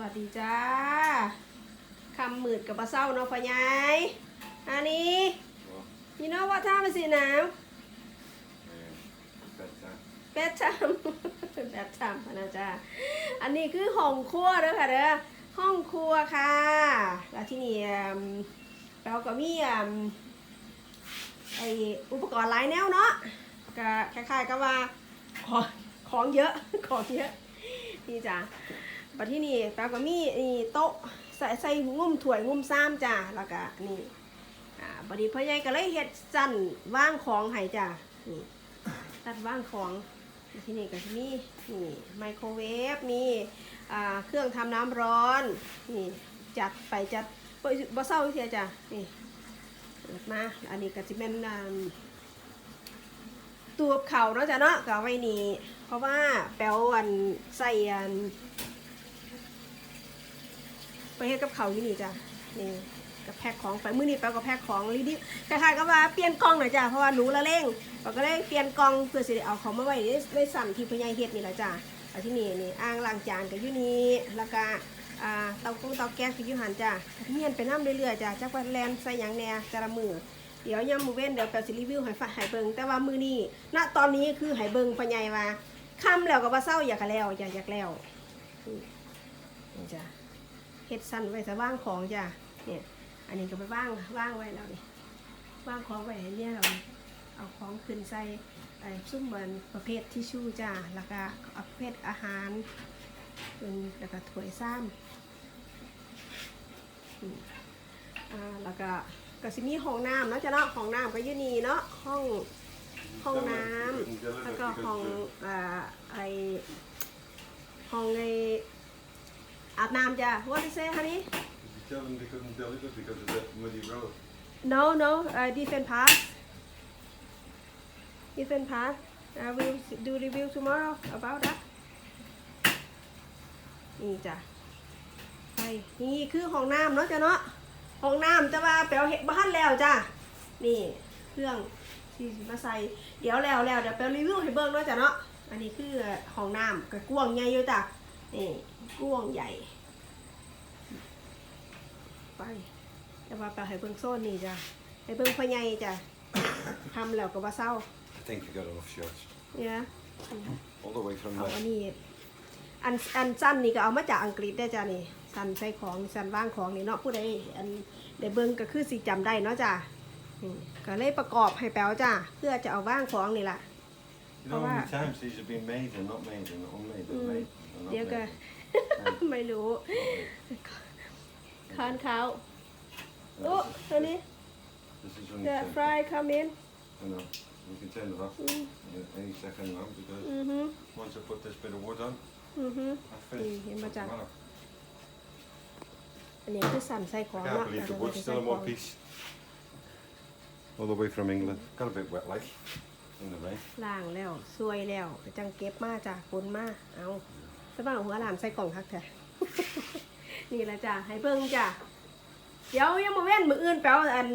วัสดีจ้าคำมืดกับปลาเศร้าเนาะพ่อใหญ่อันนี้ you know what time is it now bed time bed time นะจ๊ะอันนี้คือห้องครัวเด้อค่ะเด้อห้องครัวค่ะ แล้วที่นี่อืมเราก็มีอืมไออุปกรณ์หลายแนวเนาะก็คล้ายๆกับว่าของของเยอะของเยอะนี่จ้ะ ปัจที่นี่แปลก็มีนี่โต๊ะใส่ใส่งุ่มถ้วยงุ่มซ้ำจ้าแล้วก็นี่อ่าบัดนี้พ่อใหญ่ก็เลยเฮ็ดจันว่างของให้จ้านี่จัดว่างของที่นี่ก็จะมีนี่ไมโครเวฟมีอ่าเครื่องทำน้ำร้อนนี่จัดไปจัดบ่บ่เศร้าเสียจ้ะนี่เปิดมาอันนี้ก็จะเป็นตัวเข่าเนาะจ้ะเนาะก็ไว้นี่เพราะว่าแปลวันใส่อัน ไปเฮ็ดกับเขาอยู่นี่จ้ะนี่ก็แพ็คของไปมื้อนี้แปก็แพ็คของรีดิคล้ายๆกับว่าเปลี่ยนกล่องหน่อยจ้ะเพราะว่าหนูละเร่งเราก็เลยเปลี่ยนกล่องเพื่อสิได้เอาของมาไว้ในสั่นที่พญายเฮ็ดนี่แหละจ้ะเอาที่นี่นี่อ่างล้างจานก็อยู่นี่แล้วก็อ่าเตากุ้งเตาแก๊สก็อยู่หันจ้ะเมียนไปน้ำเรื่อยๆจ้ะจักว่าแลนใส่หยังแหน่แต่ละมือเดี๋ยวยามมื้อเว้นเดี๋ยวแป๊บสิรีวิวให้ฝากให้เบิงแต่ว่ามือนี้ณตอนนี้คือให้เบิงพญายว่าค่ำแล้วก็บ่เศร้าอยากแล้วอยากอยากแล้วนี่จ้ะ เฮ็ดสั้นไว้สว่างของจ้ะเนี่ยอันนี้ก็ไปว่างว่างไว้แล้วนี่ว่างของไว้เนี่ยเราเอาของขึ้นใส่ไอ้ซุ้มเหมือนประเภททิชชู่จ้ะแล้วก็เอาประเภทอาหารเป็นแล้วก็ถ้วยซ้ำอ่าแล้วก็ก็สิมีห้องน้ำเนาะจ้ะเนาะห้องน้ำก็ยู่นี่เนาะห้องห้องน้ำแล้วก็ห้องอ่าไอห้องไอ อาบน้ำจ้ะ What is it honey Tell them they couldn't deliver because of the muddy road. No no uh, different part different part I will do review tomorrow about that นี่จ้ะไปนี่คือห้องน้ำเนาะจ้ะเนาะห้องน้ำจะว่าแปลวเห็ดบ้านแล้วจ้ะนี่เครื่องที่มาใส่เดี๋ยวแล้วแล้วเดี๋ยวแปลวรีวิวให้เบิ่งเนาะจ้ะเนาะอันนี้คือห้องน้ำกับกว้างใหญ่อยู่จ้ะ นี่กว้างใหญ่ ไปแต่ว่าแปลให้เบิ่งโซนนี่จ้ะให้เบิ่งพ่อใหญ่จ้ะทำแล้วก็ว่าเศร้า I think you got enough shots. เนี่ย All the way from เอา there. อันนี้อันอันสั้นนี่ก็เอามาจากอังกฤษได้อจ้ะนี่สั้นใส่ของสั้นว่างของนี่เนาะผู้ใดอันได้เบิ่งก็คือสิจำได้เนาะจ้ะอืมก็เลยประกอบให้แปลวจ้ะเพื่อจะเอาว่างของนี่ล่ะ You know how Alright. many times these have been made and not made and unmade and Mm. made and not เดี๋ยวก็ made. ไม่รู้ คานเขา And โอ้ this ตัว is- นี้ This is only จะ ten. ฟรายคัมอิน I know. We can turn it off อืม uh, any second now because อือฮึ once I put this bit of wood on, อือฮึ I finish. Mm, yeah, but Doesn't that- matter. อันนี้คือสั่นใส่ของ I เนาะ can't believe เรา the จะ wood's ใส่ still in ของ one piece. All the way from England. Got a bit wet like In the rain. ล่างแล้วซวยแล้วก็จังเก็บมาจ้ะปนมาเอาสบ้างหัวหลานใส่กล่องคักแท้ นี่แหละจ้ะให้เบิ่งจ้ะเดี๋ยวยังมาเว้นมืออื่นแปลว่าอัน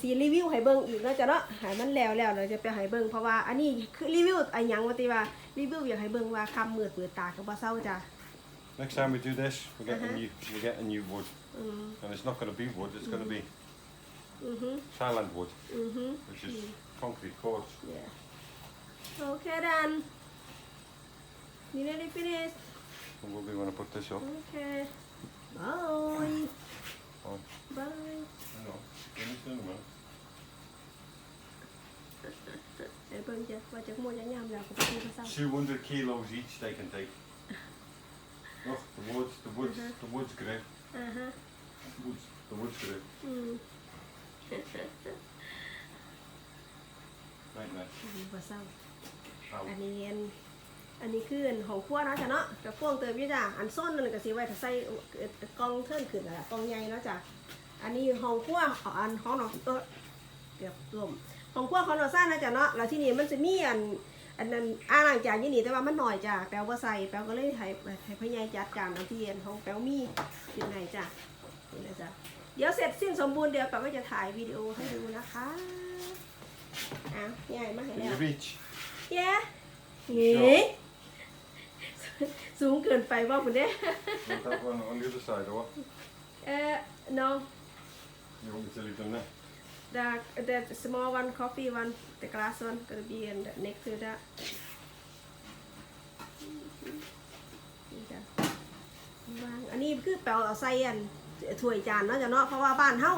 สีรีวิวให้เบิ่งอีกเนาะจ้ะเนาะให้มันแล้วแล้วเราจะไปให้เบิ่งเพราะว่าอันนี้คือรีวิวอันหยังว่าติว่ารีวิวอยากให้เบิ่งว่าคำมืดเปิดตาก็บ่เศร้าจ้ะ Next time we do this, we get Uh-huh. a new we get a new wood, อืม and it's not going to be wood. It's going to be อือฮึ Thailand wood, อือฮึ which is concrete quartz. Yeah. Okay then. You nearly finished? And we'll be when I put this up. Okay. Bye. Fine. Bye. Hang on. Finish in a minute. เดี๋ยวเบิ่งจะว่าจะโมจะยามแล้วก็ไปกินข้าวเช้า200 kilos each they can take. Look, the wood's the wood's Uh-huh. the wood's great. อ่าฮะ The wood's the wood's great. อืม Right there. ดีกว่าเศร้า Ow. อันนี้อันอันนี้คืออันของครัวเนาะจ้ะเนาะกับพวงเติมอยู่จ้ะอันส้นนั่นก็สิไว้ถ้าใส่เอ่อกล่องเทิร์นขึ้นน่ะกล่องใหญ่เนาะจ้ะอันนี้ของครัวเอาอันของน้องเออเกือบร่วมของครัวของน้องซ่านะจ้ะเนาะแล้วที่นี่มันจะมีอันอันนั้นอ่างล้างจานอยู่นี่แต่ว่ามันหน่อยจ้ะแปลว่าใส่แปลก็เลยให้ให้พ่อใหญ่จัดการเอาที่อันของแปลมีอยู่ไหนจ้ะนี่นะจ้ะเดี๋ยวเสร็จสิ้นสมบูรณ์เดี๋ยวแปลก็จะถ่ายวิดีโอให้ดูนะคะ อะใหญ่มาให้ Can แล้ว you reach? เย้เฮ้สูงเกินไปบ่คุณเด้ Want that one on the other side, or what? เอ่อ no You want me to leave them there? the the small one coffee one the glass one gonna be in the next to that นี่จ้ะวางอันนี้คือแปลเอาใส่อันถ้วยจานเนาะจ้ะเนาะเพราะว่าบ้านเฮา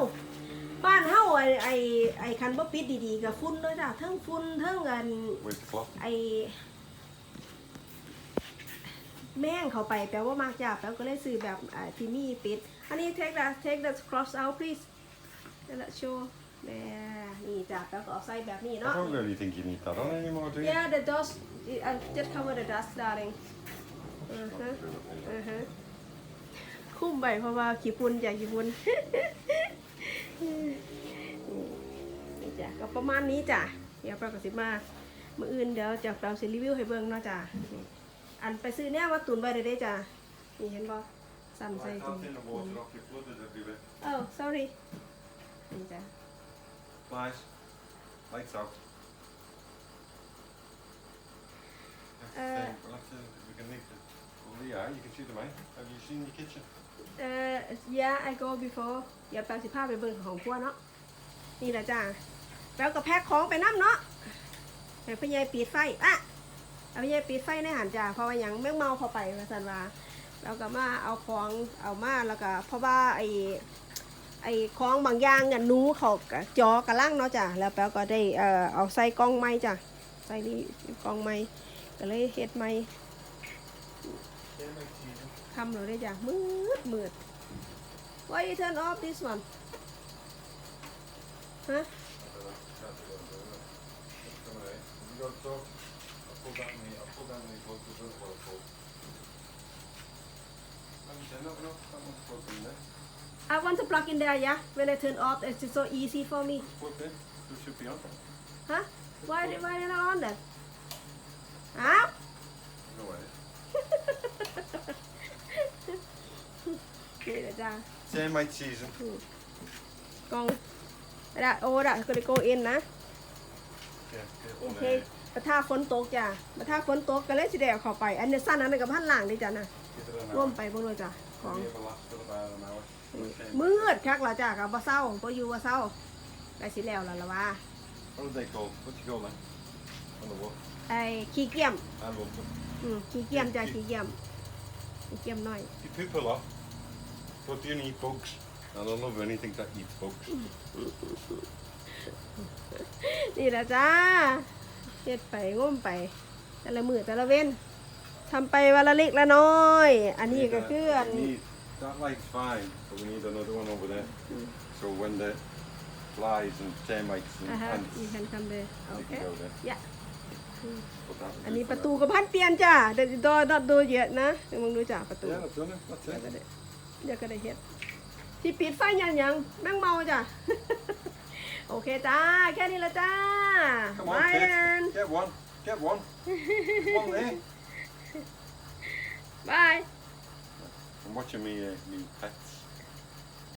บ้านเฮาไอ้ไอ้ไอ้คันบ่ปิดดีๆกับฝุ่นเนาะจ้ะเทั้งฝุ่นเทั้งอัน Where's the cloth? ไอ้แม่งเข้าไปแปลว่ามากจ้ะแปลก็เลยซื้อแบบอ่าที่มีปิด อันนี้ take that take that cross out please นั่นแหละโชว์แม่นี่จ้ะแปลก็เอาใส่แบบนี้ I เนาะ don't really think you need that on anymore, do you? Yeah, the dust. Uh, just cover the dust, darling. Uh-huh. Uh-huh. คุ้มไปเพราะว่าขี้ฝุ่นจากขี้ฝุ่น นี่จ้ะก็ประมาณนี้จ้ะเดี๋ยวปลากระสิมามื่ออื่นเดี๋ยวจะเราสิรีวิวให้เบิ่งเนาะจ้ะนี่อันไปซื้อเนี่ยมาตุนไว้ได้เด้จ้ะนี่เห็นบ่สั่นใส่ Right, ตุน I'll turn the water off, you're flooded everywhere. เอ้า sorry นี่จ้ะ Flies. Lights out. Uh, we'll have to, we can leave the, well, yeah, you can see the mine. Have you seen your kitchen? เอ่อ yeah I go before เดี๋ยวแปลสิพาไปเบิ่งของพวกเนาะนี่แหละจ้าแล้วก็แพ็คของไปน้ำเนาะให้พี่ใหญ่ปิดไฟอะเอาพี่ใหญ่ปิดไฟในหันจ้าเพราะว่ายังแม่งเมาเข้าไปมาสันว่าแล้วก็มาเอาของเอามาแล้วก็เพราะว่าไอไอ้ของบางอย่างเนี่ยนูเขาจอกระล่างเนาะจ้ะแล้วแป๊วก็ได้เอ่อเอาใส่กล่องไม้จ้ะใส่นี่กล่องไม้ก็เลยเฮ็ดไม้ ทำเราได้จ้ะมืดมืด Why you turn off this one ฮะ I want to plug in there, yeah. When I turn off, it's just so easy for me. put in. It should be on. Huh? Why, why they not on then? Huh? No way. นี่แหละ จ้า Termite season. กล้องได้โอ้ได้ก็เลยโกอินนะ Yeah, get โอ one เค there. มาท่าฝนตกจ้ะมาท่าฝนตกก็เลยสิได้เอาเข้าไป อันนี้สั้นอันนี้กับพันหลังดิจ้ะนะ Give it an ร่วม hour. ไปบ่เลยจ้ะของ Maybe it will last for about an hour. Okay. มืดคักละจ้ะกับบ่เศร้าบ่อยู่บ่เศร้าได้สิแล้วล่ะละว่า What are they called? What do you call them? On the wall. ไอ้ขี้เกียม I love them. อืมขี้เกียมจ้ะขี้เกียมขี้เกียมน้อย You poop a lot, but you eat bugs. And I love anything that eats bugs. นี่แหละจ้าเฮ็ดไปง่มไป แต่ละมือแต่ละเว้นทำไปวันละเล็กละน้อย อันนี้ก็คืออัน We need, that light's fine, but we need another one over there. So when the flies and termites and อ่าฮะ ants, มีคันคำเลย โอ they เค can go there. ยะ But that อัน will นี้ do ประ for ตู now. กับพันเปลี่ยนจ้าเดี๋ยวดอดอดูเยอะนะเดี๋ยวมึงดูจ้าประตู Yeah, I've done it. That's เดี๋ยวก็ it. ได้เดี๋ยวก็ได้เฮ็ดที่ปิดไฟยังยังแม่งเมาจ้ะ โอเคจ้า แค่นี้ละจ้า Come บา on, ย kids. Get one. Get one. one there. บาย I'm watching me, uh, me pets.